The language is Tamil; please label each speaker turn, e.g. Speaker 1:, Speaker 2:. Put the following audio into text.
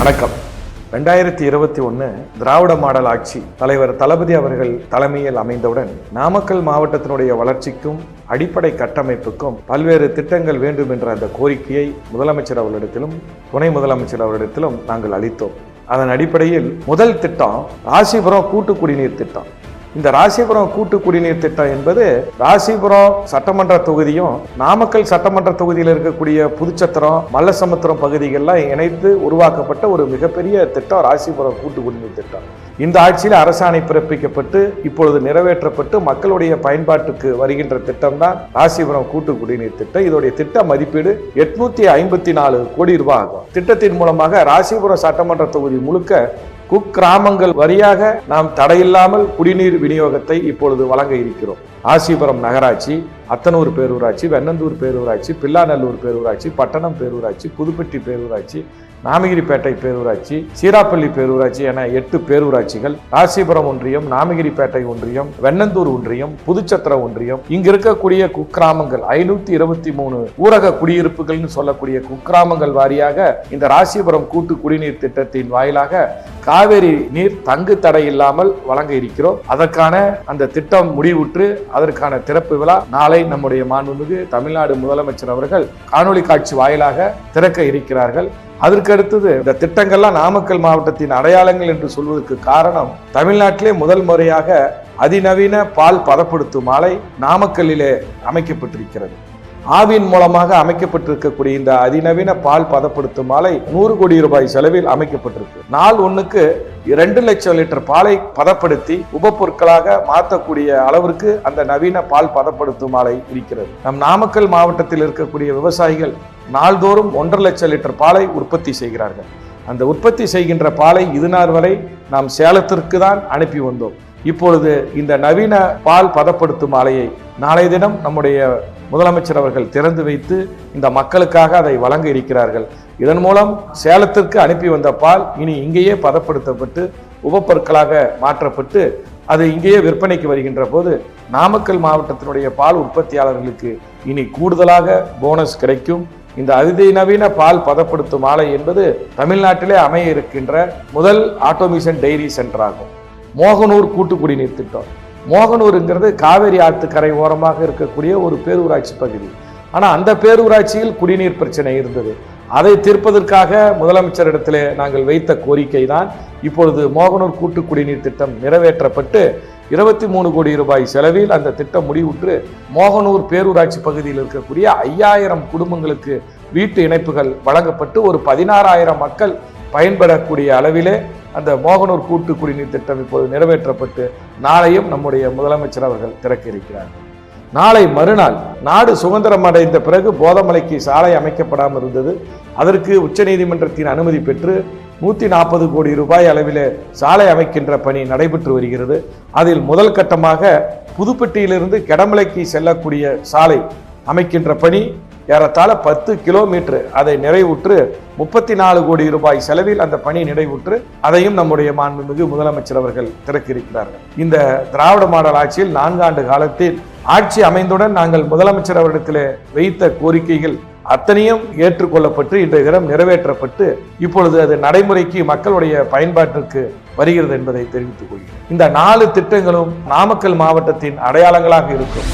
Speaker 1: வணக்கம். ரெண்டாயிரத்தி இருபத்தி ஒன்று திராவிட மாடல் ஆட்சி தலைவர் தளபதி அவர்கள் தலைமையில் அமைந்தவுடன் நாமக்கல் மாவட்டத்தினுடைய வளர்ச்சிக்கும் அடிப்படை கட்டமைப்புக்கும் பல்வேறு திட்டங்கள் வேண்டும் என்ற அந்த கோரிக்கையை முதலமைச்சர் அவர்களிடத்திலும் துணை முதலமைச்சர் அவர்களிடத்திலும் நாங்கள் அளித்தோம். அதன் அடிப்படையில் முதல் திட்டம் ராசிபுரம் கூட்டு குடிநீர் திட்டம். இந்த ராசிபுரம் கூட்டு குடிநீர் திட்டம் என்பது ராசிபுரம் சட்டமன்ற தொகுதியும் நாமக்கல் சட்டமன்ற தொகுதியில் இருக்கக்கூடிய புதுச்சத்திரம் மல்லசமுத்திரம் பகுதிகள்லாம் இணைத்து உருவாக்கப்பட்ட ஒரு மிகப்பெரிய திட்டம் ராசிபுரம் கூட்டு குடிநீர் திட்டம். இந்த ஆட்சியில் அரசாணை பிறப்பிக்கப்பட்டு இப்பொழுது நிறைவேற்றப்பட்டு மக்களுடைய பயன்பாட்டுக்கு வருகின்ற திட்டம் தான் ராசிபுரம் கூட்டு குடிநீர் திட்டம். இதோடைய திட்ட மதிப்பீடு எட்நூத்தி ஐம்பத்தி நாலு கோடி ரூபாய் ஆகும். திட்டத்தின் மூலமாக ராசிபுரம் சட்டமன்ற தொகுதி முழுக்க குக்கிராமங்கள் வழியாக நாம் தடையில்லாமல் குடிநீர் விநியோகத்தை இப்பொழுது வழங்க இருக்கிறோம். ஆசிபுரம் நகராட்சி அத்தனூர் பேரூராட்சி வெண்ணந்தூர் பேரூராட்சி பில்லாநல்லூர் பேரூராட்சி பட்டணம் பேரூராட்சி புதுப்பட்டி பேரூராட்சி நாமகிரிப்பேட்டை பேரூராட்சி சீராப்பள்ளி பேரூராட்சி என எட்டு பேரூராட்சிகள் ராசிபுரம் ஒன்றியம் நாமகிரிப்பேட்டை ஒன்றியம் வெண்ணந்தூர் ஒன்றியம் புதுச்சத்திர ஒன்றியம் இங்கு இருக்கக்கூடிய குக்கிராமங்கள் ஐநூத்தி இருபத்தி மூணு ஊரக குடியிருப்புகள்னு சொல்லக்கூடிய குக்கிராமங்கள் வாரியாக இந்த ராசிபுரம் கூட்டு குடிநீர் திட்டத்தின் வாயிலாக காவேரி நீர் தங்கு தடை இல்லாமல் வழங்க இருக்கிறோம். அதற்கான அந்த திட்டம் முடிவுற்று அதற்கான திறப்பு விழா நாளை நம்முடைய மாண்புமிகு தமிழ்நாடு முதலமைச்சர் அவர்கள் காணொலி காட்சி வாயிலாக திறக்க இருக்கிறார்கள். அதற்கு அடுத்தது இந்த திட்டங்கள்லாம் நாமக்கல் மாவட்டத்தின் அடையாளங்கள் என்று சொல்வதற்கு காரணம் தமிழ்நாட்டிலே முதல் முறையாக அதிநவீன பால் பதப்படுத்தும் ஆலை நாமக்கல்லிலே அமைக்கப்பட்டிருக்கிறது. ஆவின் மூலமாக அமைக்கப்பட்டிருக்கக்கூடிய இந்த அதிநவீன பால் பதப்படுத்தும் ஆலை நூறு கோடி ரூபாய் செலவில் அமைக்கப்பட்டிருக்கு. நாள் ஒன்றுக்கு இரண்டு லட்சம் லிட்டர் பாலை பதப்படுத்தி உபப்பொருட்களாக மாற்றக்கூடிய அளவிற்கு அந்த நவீன பால் பதப்படுத்தும் ஆலை இருக்கிறது. நம் நாமக்கல் மாவட்டத்தில் இருக்கக்கூடிய விவசாயிகள் நாள்தோறும் ஒன்றரை லட்சம் லிட்டர் பாலை உற்பத்தி செய்கிறார்கள். அந்த உற்பத்தி செய்கின்ற பாலை இதுநாள் வரை நாம் சேலத்திற்கு தான் அனுப்பி வந்தோம். இப்பொழுது இந்த நவீன பால் பதப்படுத்தும் ஆலையை நாளைய தினம் நம்முடைய முதலமைச்சர் அவர்கள் திறந்து வைத்து இந்த மக்களுக்காக அதை வழங்க இருக்கிறார்கள். இதன் மூலம் சேலத்திற்கு அனுப்பி வந்த பால் இனி இங்கேயே பதப்படுத்தப்பட்டு உபப்பொருட்களாக மாற்றப்பட்டு அது இங்கேயே விற்பனைக்கு வருகின்ற போது நாமக்கல் மாவட்டத்தினுடைய பால் உற்பத்தியாளர்களுக்கு இனி கூடுதலாக போனஸ் கிடைக்கும். இந்த அதிநவீன பால் பதப்படுத்தும் ஆலை என்பது தமிழ்நாட்டிலே அமைய இருக்கின்ற முதல் ஆட்டோமேஷன் டெய்ரி சென்டர் ஆகும். மோகனூர் கூட்டு குடிநீர் திட்டம். மோகனூருங்கிறது காவேரி ஆற்றுக்கரை ஓரமாக இருக்கக்கூடிய ஒரு பேரூராட்சி பகுதி. ஆனால் அந்த பேரூராட்சியில் குடிநீர் பிரச்சனை இருந்தது. அதை தீர்ப்பதற்காக முதலமைச்சரிடத்திலே நாங்கள் வைத்த கோரிக்கை தான் இப்பொழுது மோகனூர் கூட்டு குடிநீர் திட்டம் நிறைவேற்றப்பட்டு இருபத்தி மூணு கோடி ரூபாய் செலவில் அந்த திட்டம் முடிவுற்று மோகனூர் பேரூராட்சி பகுதியில் இருக்கக்கூடிய ஐயாயிரம் குடும்பங்களுக்கு வீட்டு இணைப்புகள் வழங்கப்பட்டு ஒரு பதினாறாயிரம் மக்கள் பயன்படக்கூடிய அளவிலே அந்த மோகனூர் கூட்டு குடிநீர் திட்டம் இப்போது நிறைவேற்றப்பட்டு நாளையும் நம்முடைய முதலமைச்சர் அவர்கள் திறக்க இருக்கிறார்கள். நாளை மறுநாள் நாடு சுதந்திரம் அடைந்த பிறகு போதமலைக்கு சாலை அமைக்கப்படாமல் இருந்தது. அதற்கு உச்சநீதிமன்றத்தின் அனுமதி பெற்று நூற்றி நாற்பது கோடி ரூபாய் அளவிலே சாலை அமைக்கின்ற பணி நடைபெற்று வருகிறது. அதில் முதல் கட்டமாக புதுப்பட்டியிலிருந்து கெடமலைக்கு செல்லக்கூடிய சாலை அமைக்கின்ற பணி ஏறத்தாழ பத்து கிலோமீட்டர். அதை நிறைவுற்று முப்பத்தி நாலு கோடி ரூபாய் செலவில் அந்த பணி நிறைவுற்று அதையும் நம்முடைய மாண்புமிகு முதலமைச்சர் அவர்கள் திறக்கிருக்கிறார்கள் இந்த திராவிட மாடல் ஆட்சியில் நான்காண்டு காலத்தில் ஆட்சி அமைந்துடன் நாங்கள் முதலமைச்சர் அவரிடத்தில் வைத்த கோரிக்கைகள் அத்தனையும் ஏற்றுக்கொள்ளப்பட்டு இன்றைய தினம் நிறைவேற்றப்பட்டு இப்பொழுது அது நடைமுறைக்கு மக்களுடைய பயன்பாட்டிற்கு வருகிறது என்பதை தெரிவித்துக் கொள்கிறேன். இந்த நாலு திட்டங்களும் நாமக்கல் மாவட்டத்தின் அடையாளங்களாக இருக்கும்.